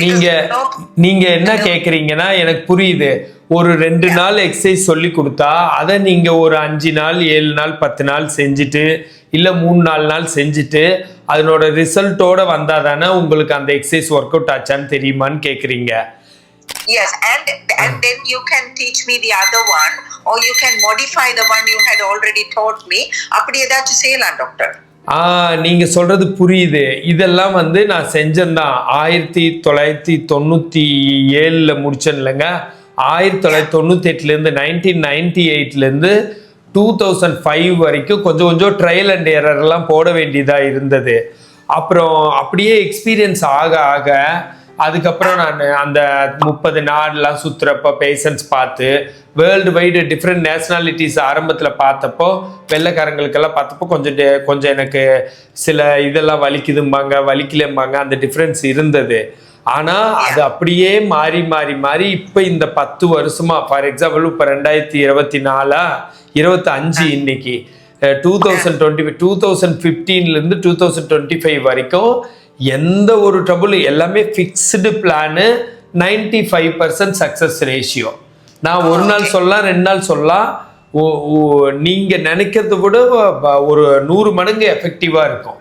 நீங்க நீங்க என்ன கேக்குறீங்கன்னா எனக்கு புரியுது. ஒரு ரெண்டு நாள் எக்ஸசைஸ் சொல்லி கொடுத்தா அதை நீங்க ஒரு அஞ்சு நாள் ஏழு நாள் பத்து நாள் செஞ்சுட்டு இல்ல மூணு நாலு நாள் செஞ்சுட்டு அதனோட ரிசல்ட்டோட வந்தா தானே உங்களுக்கு அந்த எக்ஸசைஸ் ஒர்க் அவுட் ஆச்சான்னு தெரியுமான்னு கேக்குறீங்க. Yes, and and then you can teach me the other one, or you can modify the one you had already taught me. அப்படி ஏதாச்சும் செய்யலாம் டாக்டர் ஆ சொல்கிறது புரியுது. இதெல்லாம் வந்து நான் செஞ்சேன்தான் ஆயிரத்தி தொள்ளாயிரத்தி தொண்ணூற்றி ஏழில் முடிச்சேன் இல்லைங்க. ஆயிரத்தி தொள்ளாயிரத்தி தொண்ணூற்றி எட்டுலேருந்து நைன்டீன் நைன்டி எயிட்லேருந்து டூ தௌசண்ட் ஃபைவ் வரைக்கும் கொஞ்சம் கொஞ்சம் ட்ரையல் அண்ட் எரர்லாம் போட வேண்டியதாக இருந்தது. அப்புறம் அப்படியே எக்ஸ்பீரியன்ஸ் ஆக ஆக அதுக்கப்புறம் நான் அந்த முப்பது நாடுலாம் சுற்றுறப்ப பேஷண்ட்ஸ் பார்த்து வேர்ல்டு வைடு டிஃப்ரெண்ட் நேஷ்னாலிட்டிஸ் ஆரம்பத்தில் பார்த்தப்போ வெள்ளைக்காரங்களுக்கெல்லாம் பார்த்தப்போ கொஞ்சம் கொஞ்சம் எனக்கு சில இதெல்லாம் வலிக்குதும்பாங்க வலிக்கலம்பாங்க அந்த டிஃப்ரென்ஸ் இருந்தது. ஆனால் அது அப்படியே மாறி மாறி மாறி இப்போ இந்த பத்து வருஷமா ஃபார் எக்ஸாம்பிள் இப்போ ரெண்டாயிரத்தி இருபத்தி நாலா இருபத்தி அஞ்சு இன்னைக்கு two thousand twenty two thousand ஃபிஃப்டீன்லேருந்து two thousand twenty five வரைக்கும் எந்த ஒரு ட்ரபுள் எல்லாமே fixed plan ninety five percent success ratio நான் ஒரு நாள் சொல்லலாம் ரெண்டு நாள் சொல்லலாம். ஓ- ஓ- நீங்க நினைக்கிறத விட ஒரு நூறு மடங்கு எஃபெக்டிவா இருக்கும்.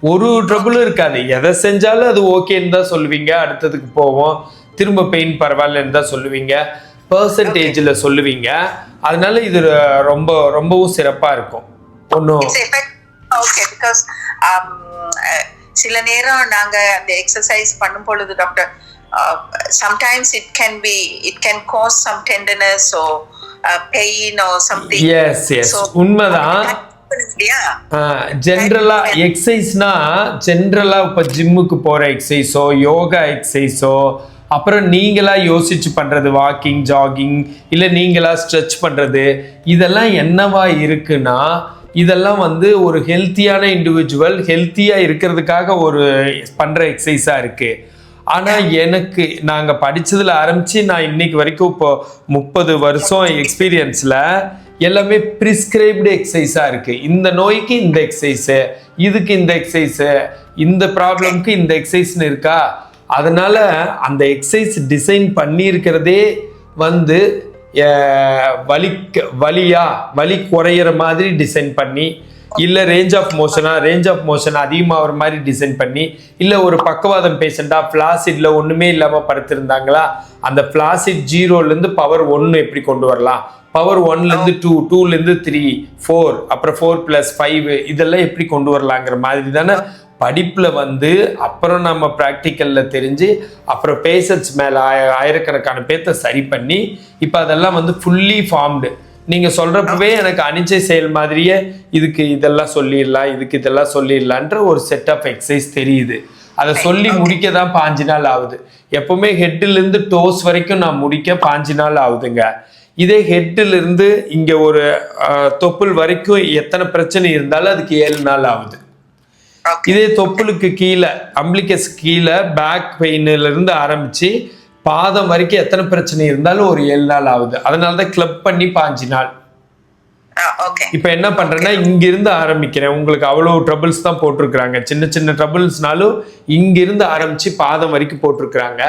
ஒரு ட்ரபுளும் இருக்காது. எதை செஞ்சாலும் அது ஓகேன்னு தான் சொல்லுவீங்க. அடுத்ததுக்கு போவோம். திரும்ப பெயின் பரவாயில்லன்னு தான் சொல்லுவீங்க. பர்சன்டேஜில் சொல்லுவீங்க. அதனால இது ரொம்ப ரொம்பவும் சிறப்பாக இருக்கும். ஒன்றும் சில நேரம் நாங்க அந்த எக்ஸசைஸ் பண்ணும் பொழுது doctor sometimes it can be it can cause some tendonitis or pain or something yes yes உண்மைதான். ஜென்ரலா எக்ஸசைஸ்னா ஜென்ரலா இப்போ ஜிம்முக்கு போற எக்ஸசைஸோ யோகா எக்ஸசைஸோ அப்புறம் நீங்களா யோசிச்சு பண்றது வாக்கிங் ஜாகிங் இல்லை நீங்களா ஸ்ட்ரெச் பண்றது இதெல்லாம் என்னவா இருக்குன்னா இதெல்லாம் வந்து ஒரு ஹெல்த்தியான இண்டிவிஜுவல் ஹெல்த்தியாக இருக்கிறதுக்காக ஒரு பண்ணுற எக்ஸசைஸாக இருக்குது ஆனால் எனக்கு நாங்கள் படித்ததில் ஆரம்பித்து நான் இன்னைக்கு வரைக்கும் இப்போ முப்பது வருஷம் எக்ஸ்பீரியன்ஸில் எல்லாமே ப்ரிஸ்கிரைப்டு எக்ஸசைஸாக இருக்குது இந்த நோய்க்கு இந்த எக்ஸசைஸு இதுக்கு இந்த எக்ஸசைஸு இந்த ப்ராப்ளம்க்கு இந்த எக்ஸசைஸ்னு இருக்கா? அதனால் அந்த எக்ஸசைஸ் டிசைன் பண்ணியிருக்கிறதே வந்து வலி வலியா வலி குறையிற மாதிரி டிசைன் பண்ணி இல்லை ரேஞ்ச் ஆஃப் மோஷனா ரேஞ்ச் ஆஃப் மோஷன் அதிகமாகிற மாதிரி டிசைன் பண்ணி இல்லை ஒரு பக்கவாதம் பேஷண்ட்டாக ஃப்ளாசிட்ல ஒன்றுமே இல்லாமல் படுத்திருந்தாங்களா அந்த ஃப்ளாசிட் ஜீரோலேருந்து பவர் ஒன்று எப்படி கொண்டு வரலாம்? பவர் ஒன்லேருந்து டூ டூலேருந்து த்ரீ ஃபோர் அப்புறம் ஃபோர் ப்ளஸ் ஃபைவ் இதெல்லாம் எப்படி கொண்டு வரலாங்கிற மாதிரி தானே படிப்பில் வந்து அப்புறம் நம்ம ப்ராக்டிக்கலில் தெரிஞ்சு அப்புறம் பேஷண்ட்ஸ் மேலே ஆய ஆயிரக்கணக்கான பேர்த்த சரி பண்ணி இப்போ அதெல்லாம் வந்து ஃபுல்லி ஃபார்ம்டு நீங்கள் சொல்கிறப்பவே எனக்கு அனிச்சை செயல் மாதிரியே இதுக்கு இதெல்லாம் சொல்லிடலாம் இதுக்கு இதெல்லாம் சொல்லிடலான்ற ஒரு செட் ஆஃப் எக்ஸசைஸ் தெரியுது. அதை சொல்லி முடிக்க தான் பாஞ்சு நாள் ஆகுது. எப்பவுமே ஹெட்டிலேருந்து டோஸ் வரைக்கும் நான் முடிக்க பாஞ்சு நாள் ஆகுதுங்க. இதே ஹெட்டில் இருந்து இங்கே ஒரு தொப்புள் வரைக்கும் எத்தனை பிரச்சனை இருந்தாலும் அதுக்கு ஏழு நாள் ஆகுது. இதே தொப்புளுக்கு கீழே அம்பிளிகஸ் கீழே பேக் பெயின்ல இருந்து ஆரம்பிச்சு பாதம் வரைக்கும் எத்தனை பிரச்சனை இருந்தாலும் ஒரு ஏழு நாள் ஆகுது. அதனால தான் கிளப் பண்ணி பாஞ்சு நாள். இப்போ என்ன பண்றேன்னா இங்கிருந்து ஆரம்பிக்கிறேன். உங்களுக்கு அவ்வளவு ட்ரபிள்ஸ் தான் போட்டிருக்கிறாங்க. சின்ன சின்ன ட்ரபிள்ஸ்னாலும் இங்கிருந்து ஆரம்பிச்சு பாதம் வரைக்கும் போட்டிருக்கிறாங்க.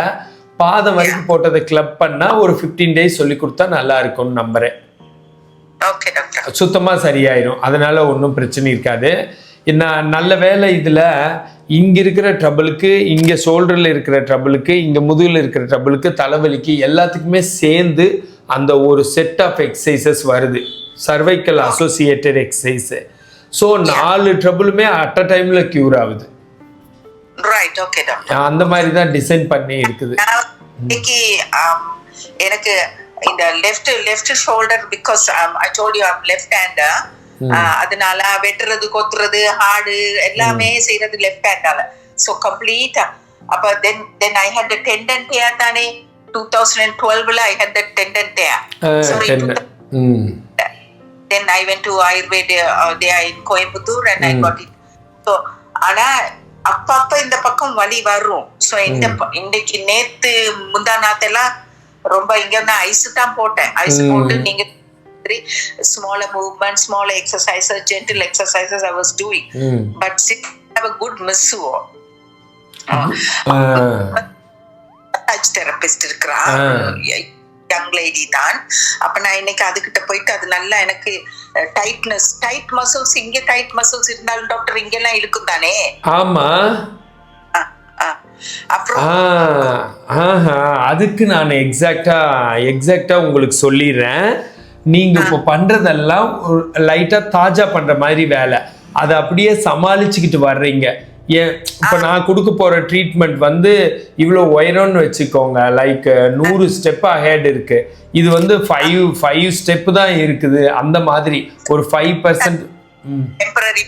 பாதம் வரைக்கும் போட்டதை கிளப் பண்ணா ஒரு 15 டேஸ் சொல்லி கொடுத்தா நல்லா இருக்கும்னு நம்புறேன். சுத்தமா சரியாயிரும். அதனால ஒன்றும் பிரச்சனை இருக்காது. நான் நல்ல வேலை இதுல இங்க இருக்கிற ட்ரபிளுக்கு இங்க ஷோல்டர்ல இருக்கிற ட்ரபிளுக்கு இங்க முதுகுல இருக்கிற ட்ரபிளுக்கு தலைவலிக்கு எல்லாத்துக்குமே சேர்ந்து அந்த ஒரு செட் ஆஃப் எக்ஸசைசஸ் வருது. சர்வைக்கல் அசோசியேட்டட் எக்ஸசைஸ் ஸோ நாலு ட்ரபிளுமே அட் அ டைம்ல கியூர் ஆகுது. ரைட் ஓகே டாக்டர் அந்த மாதிரி தான் டிசைன் பண்ணி இருக்குது. um, எனக்கு இந்த left left shoulder because I told you I'm left hander அதனால வெட்டுறது கொத்துறது ஹார்டு எல்லாமே செய்யறது லெஃப்ட் ஹேண்டால ஸோ கம்ப்ளீட்டா அப்ப then? Then I had tendon there தானே two thousand and டுவெல்வ்ல I had tendon so I went to Ayurveda uh, there in Coimbatore and I got it. So, ஆனா அப்பப்ப இந்த பக்கம் வலி வரும். ஸோ இந்த இன்னைக்கு நேத்து முந்தா நாத்தெல்லாம் ரொம்ப இங்க வந்து ஐஸ் தான் போட்டேன். ஐஸ் போட்டு நீங்க smaller movement small exercises gentle exercises I was doing hmm but she'd have a good miss massage therapist இருக்கிறா. யங் லேடி தான். அப்ப நான் இன்னைக்கு அதுகிட்ட போயிட்டு அது நல்லா எனக்கு டைட்னஸ் டைட் மசில்ஸ் இங்க டைட் மசில்ஸ் இருந்தாலும் டாக்டர் இங்கெல்லாம் இருக்கும் தானே? ஆமா. அப்புறம்? அதுக்கு நான் எக்ஸாக்டா எக்ஸாக்டா உங்களுக்கு சொல்லிடுறேன். நீங்க இப்போ பண்றதெல்லாம் லைட்டா தாஜா பண்ற மாதிரி வேலை. அதை அப்படியே சமாளிச்சுக்கிட்டு வர்றீங்க. ஏன் இப்போ நான் கொடுக்க போற ட்ரீட்மெண்ட் வந்து இவ்வளோ உயரம்னு வச்சுக்கோங்க. லைக் நூறு ஸ்டெப் அஹெட் இருக்கு. இது வந்து ஃபைவ் ஃபைவ் ஸ்டெப் தான் இருக்குது. அந்த மாதிரி. ஒரு ஃபைவ் பர்சன்ட் டெம்பரரி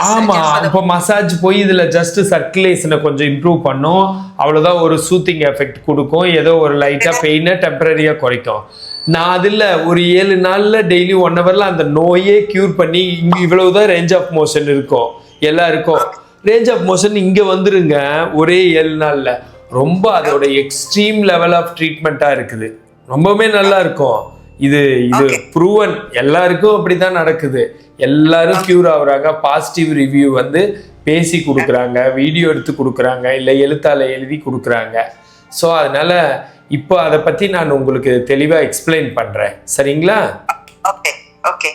ஆமா. இப்போ மசாஜ் போய் இதுல ஜஸ்ட் சர்க்குலேஷனை கொஞ்சம் இம்ப்ரூவ் பண்ணும். அவ்வளவுதான் ஒரு சூத்திங் எஃபெக்ட் கொடுக்கும். ஏதோ ஒரு லைட்டா பெயினை டெம்பரரியா குறைக்கும். நான் அதில் ஒரு ஏழு நாள்ல டெய்லி ஒன் ஹவர்ல அந்த நோயே கியூர் பண்ணி இங்க இவ்வளவுதான் ரேஞ்ச் ஆஃப் மோஷன் இருக்கும். எல்லாருக்கும். ரேஞ்ச் ஆஃப் மோஷன் இங்க வந்துருங்க ஒரே ஏழு நாள்ல. ரொம்ப அதோட எக்ஸ்ட்ரீம் லெவல் ஆஃப் ட்ரீட்மெண்ட்டா இருக்குது. ரொம்பவுமே நல்லா இருக்கும். இது இது ப்ரூவன் எல்லாருக்கும் அப்படிதான் நடக்குது. எல்லாரும் கியூர் ஆகுறாங்க. பாசிட்டிவ் ரிவ்யூ வந்து பேசி கொடுக்குறாங்க. வீடியோ எடுத்து கொடுக்குறாங்க. இல்லை எழுத்தால எழுதி கொடுக்குறாங்க. ஸோ அதனால இப்போ அதை பற்றி நான் உங்களுக்கு தெளிவாக எக்ஸ்பிளைன் பண்ணுறேன் சரிங்களா? Okay okay